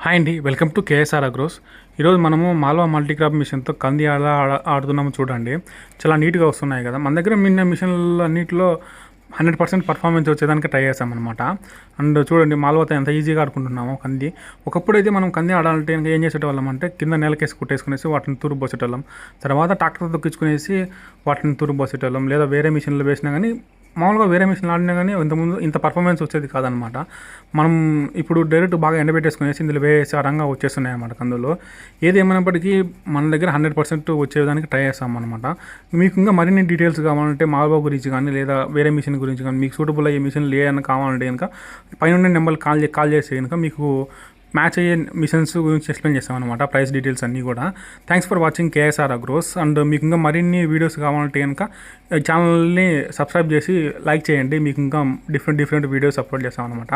Hi అండి welcome to KSR agros. ఈరోజు మనము మాల్వా మల్టీక్రాప్ మిషన్తో కంది ఆడ- ఆడుతున్నాము చూడండి. చాలా నీట్గా వస్తున్నాయి కదా. మన దగ్గర మిన్న మిషన్లు అన్నింటిలో హండ్రెడ్ పర్సెంట్ పర్ఫార్మెన్స్ వచ్చేదానికి ట్రై చేస్తామన్నమాట అండ్ చూడండి మాల్వాతో ఎంత ఈజీగా ఆడుకుంటున్నాము కంది. ఒకప్పుడు అయితే మనం కంది ఆడాలంటే ఇంకా ఏం చేసేటవాళ్ళం అంటే కింద నేలకేసి కుట్టేసుకునేసి వాటిని తూరు పోసేటోళ్ళం. తర్వాత ట్రాక్టర్ తొక్కించుకునేసి వాటిని తూరు పోసేటోళ్ళం. లేదా వేరే మిషన్లో వేసినా కానీ మామూలుగా వేరే మిషన్ ఆడినా కానీ ఇంతకుముందు ఇంత పర్ఫార్మెన్స్ వచ్చేది కాదనమాట. మనం ఇప్పుడు డైరెక్ట్ బాగా ఎండబెట్టేసుకునేసి ఇందులో వేసే రంగా వచ్చేస్తున్నాయి అన్నమాట కందులో. ఏది ఏమైనప్పటికీ మన దగ్గర హండ్రెడ్ పర్సెంట్ వచ్చేదానికి ట్రై చేస్తాం అనమాట మీకు ఇంకా మరిన్ని డీటెయిల్స్ కావాలంటే మాల్బా గురించి కానీ లేదా వేరే మిషన్ గురించి కానీ మీకు సూటబుల్ అయ్యే మిషన్ ఏమైనా కావాలంటే కనుక పైన నెంబర్ కాల్ కాల్ చేస్తే కనుక మీకు మ్యాచ్ అయ్యే మిషన్స్ గురించి ఎక్స్ప్లెయిన్ చేస్తాం అనమాట ప్రైస్ డీటెయిల్స్ అన్నీ కూడా. Thanks for watching KSR Agros and మీకు ఇంకా మరిన్ని వీడియోస్ కావాలంటే కనుక ఛానల్ని సబ్స్క్రైబ్ చేసి లైక్ చేయండి. మీకు ఇంకా డిఫరెంట్ డిఫరెంట్ వీడియోస్ అప్లోడ్ చేస్తాం అనమాట